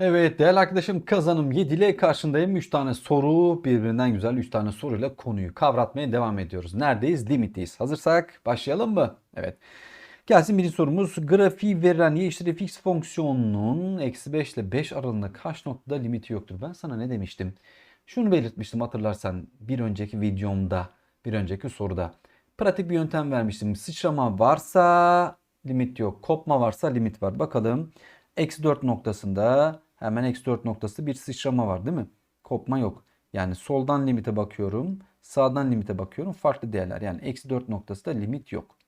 Evet değerli arkadaşım kazanım 7 ile karşındayım. 3 tane soru birbirinden güzel 3 tane soruyla konuyu kavratmaya devam ediyoruz. Neredeyiz? Limitteyiz. Hazırsak başlayalım mı? Evet. Gelsin birinci sorumuz. Grafiği verilen y eşittir fx fonksiyonunun eksi 5 ile 5 aralığında kaç noktada limiti yoktur? Ben sana ne demiştim? Şunu belirtmiştim hatırlarsan bir önceki videomda, bir önceki soruda. Pratik bir yöntem vermiştim. Sıçrama varsa limit yok. Kopma varsa limit var. Bakalım. Eksi 4 noktasında hemen eksi 4 noktası bir sıçrama var değil mi? Kopma yok. Yani soldan limite bakıyorum. Sağdan limite bakıyorum. Farklı değerler. Yani eksi 4 noktası da limit yok.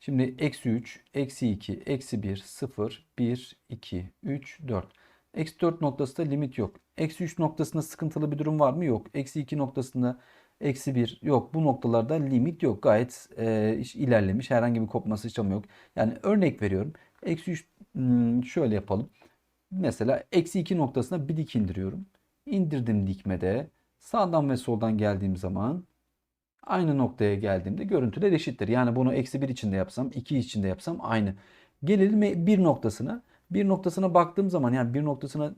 Şimdi eksi 3, eksi 2, eksi 1, 0, 1, 2, 3, 4. Eksi 4 noktasında limit yok. Eksi 3 noktasında sıkıntılı bir durum var mı? Yok. Eksi 2 noktasında eksi 1 yok. Bu noktalarda limit yok. Gayet e, iş ilerlemiş. Herhangi bir kopma sıçrama yok. Yani örnek veriyorum. Eksi 3 hmm, şöyle yapalım. Mesela eksi 2 noktasına bir dik indiriyorum. İndirdim dikmede. Sağdan ve soldan geldiğim zaman aynı noktaya geldiğimde görüntüler eşittir. Yani bunu eksi 1 içinde yapsam, 2 içinde yapsam aynı. Gelelim bir noktasına. Bir noktasına baktığım zaman yani bir noktasına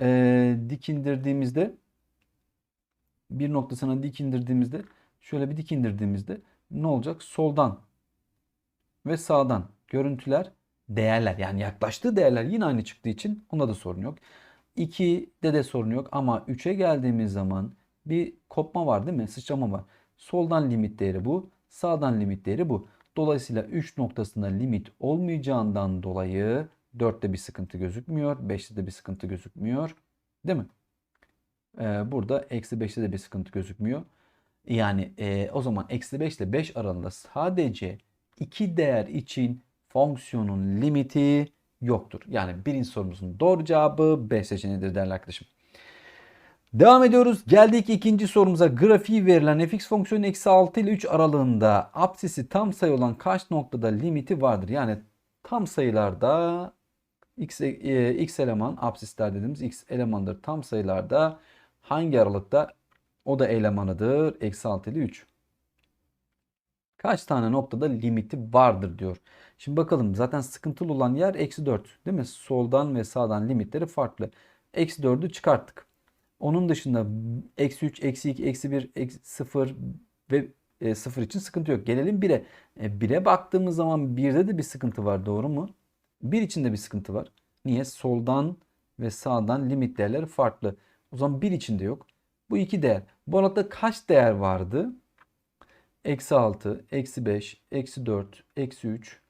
e, dik indirdiğimizde bir noktasına dik indirdiğimizde şöyle bir dik indirdiğimizde ne olacak? Soldan ve sağdan görüntüler değerler yani yaklaştığı değerler yine aynı çıktığı için onda da sorun yok. 2'de de sorun yok ama 3'e geldiğimiz zaman bir kopma var değil mi? Sıçrama var. Soldan limit değeri bu. Sağdan limit değeri bu. Dolayısıyla 3 noktasında limit olmayacağından dolayı 4'te bir sıkıntı gözükmüyor. 5'te de bir sıkıntı gözükmüyor. Değil mi? Ee, burada eksi 5'te de bir sıkıntı gözükmüyor. Yani e, o zaman eksi 5 ile 5 aralığında sadece iki değer için fonksiyonun limiti yoktur. Yani birinci sorumuzun doğru cevabı B seçeneğidir değerli arkadaşım. Devam ediyoruz. Geldik ikinci sorumuza. Grafiği verilen fx fonksiyonu eksi 6 ile 3 aralığında apsisi tam sayı olan kaç noktada limiti vardır? Yani tam sayılarda x, e, x eleman apsisler dediğimiz x elemandır. Tam sayılarda hangi aralıkta o da elemanıdır. Eksi 6 ile 3. Kaç tane noktada limiti vardır diyor. Şimdi bakalım zaten sıkıntılı olan yer eksi 4 değil mi? Soldan ve sağdan limitleri farklı. Eksi 4'ü çıkarttık. Onun dışında eksi 3, eksi 2, eksi 1, eksi 0 ve e, 0 için sıkıntı yok. Gelelim 1'e. E, 1'e baktığımız zaman 1'de de bir sıkıntı var doğru mu? 1 için de bir sıkıntı var. Niye? Soldan ve sağdan limit değerleri farklı. O zaman 1 için de yok. Bu iki değer. Bu arada kaç değer vardı? Eksi 6, eksi 5, eksi 4, eksi 3,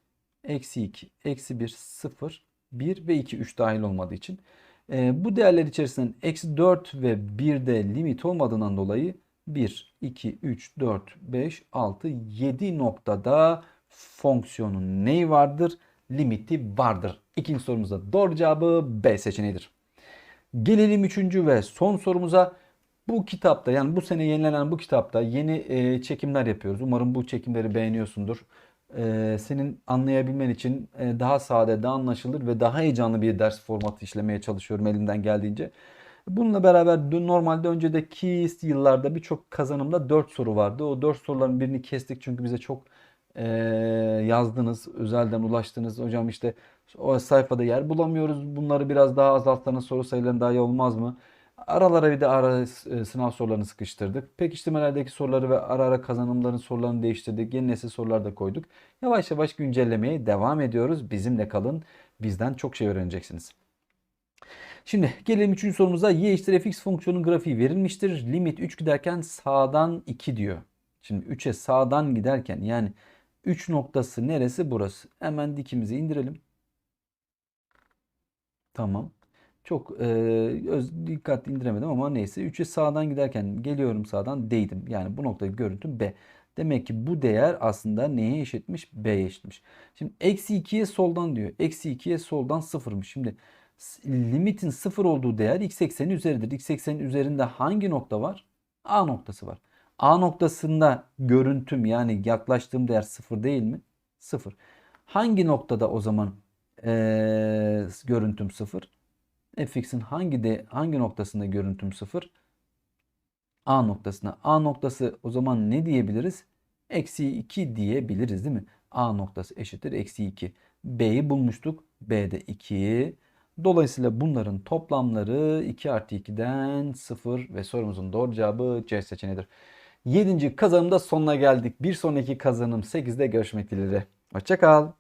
eksi 2, eksi 1, 0, 1 ve 2, 3 dahil olmadığı için. E, bu değerler içerisinden eksi 4 ve 1'de limit olmadığından dolayı 1, 2, 3, 4, 5, 6, 7 noktada fonksiyonun neyi vardır? Limiti vardır. İkinci sorumuzda doğru cevabı B seçeneğidir. Gelelim üçüncü ve son sorumuza. Bu kitapta yani bu sene yenilenen bu kitapta yeni e, çekimler yapıyoruz. Umarım bu çekimleri beğeniyorsundur. E, senin anlayabilmen için e, daha sade, daha anlaşılır ve daha heyecanlı bir ders formatı işlemeye çalışıyorum elimden geldiğince. Bununla beraber normalde öncedeki yıllarda birçok kazanımda 4 soru vardı. O 4 soruların birini kestik çünkü bize çok e, yazdınız, özelden ulaştınız. Hocam işte o sayfada yer bulamıyoruz. Bunları biraz daha azaltsanız soru sayılarını daha iyi olmaz mı? Aralara bir de ara e, sınav sorularını sıkıştırdık. Pekiştirmelerdeki soruları ve ara ara kazanımların sorularını değiştirdik. Yeni nesil sorular da koyduk. Yavaş yavaş güncellemeye devam ediyoruz. Bizimle kalın. Bizden çok şey öğreneceksiniz. Şimdi gelelim 3. sorumuza. y eşittir fx fonksiyonun grafiği verilmiştir. Limit 3 giderken sağdan 2 diyor. Şimdi 3'e sağdan giderken yani 3 noktası neresi burası? Hemen dikimizi indirelim. Tamam. Çok e, öz, dikkatli indiremedim ama neyse. 3'e sağdan giderken geliyorum sağdan değdim. Yani bu noktadaki görüntüm B. Demek ki bu değer aslında neye eşitmiş? B'ye eşitmiş. Şimdi eksi 2'ye soldan diyor. Eksi 2'ye soldan sıfırmış. Şimdi limitin sıfır olduğu değer x eksenin üzeridir. X eksenin üzerinde hangi nokta var? A noktası var. A noktasında görüntüm yani yaklaştığım değer sıfır değil mi? Sıfır. Hangi noktada o zaman ee, görüntüm sıfır? Fx'in hangi de hangi noktasında görüntüm sıfır? A noktasına. A noktası o zaman ne diyebiliriz? Eksi 2 diyebiliriz değil mi? A noktası eşittir eksi 2. B'yi bulmuştuk. B'de 2. Dolayısıyla bunların toplamları 2 artı 2'den 0 ve sorumuzun doğru cevabı C seçeneğidir. 7. kazanımda sonuna geldik. Bir sonraki kazanım 8'de görüşmek dileğiyle. Hoşçakal.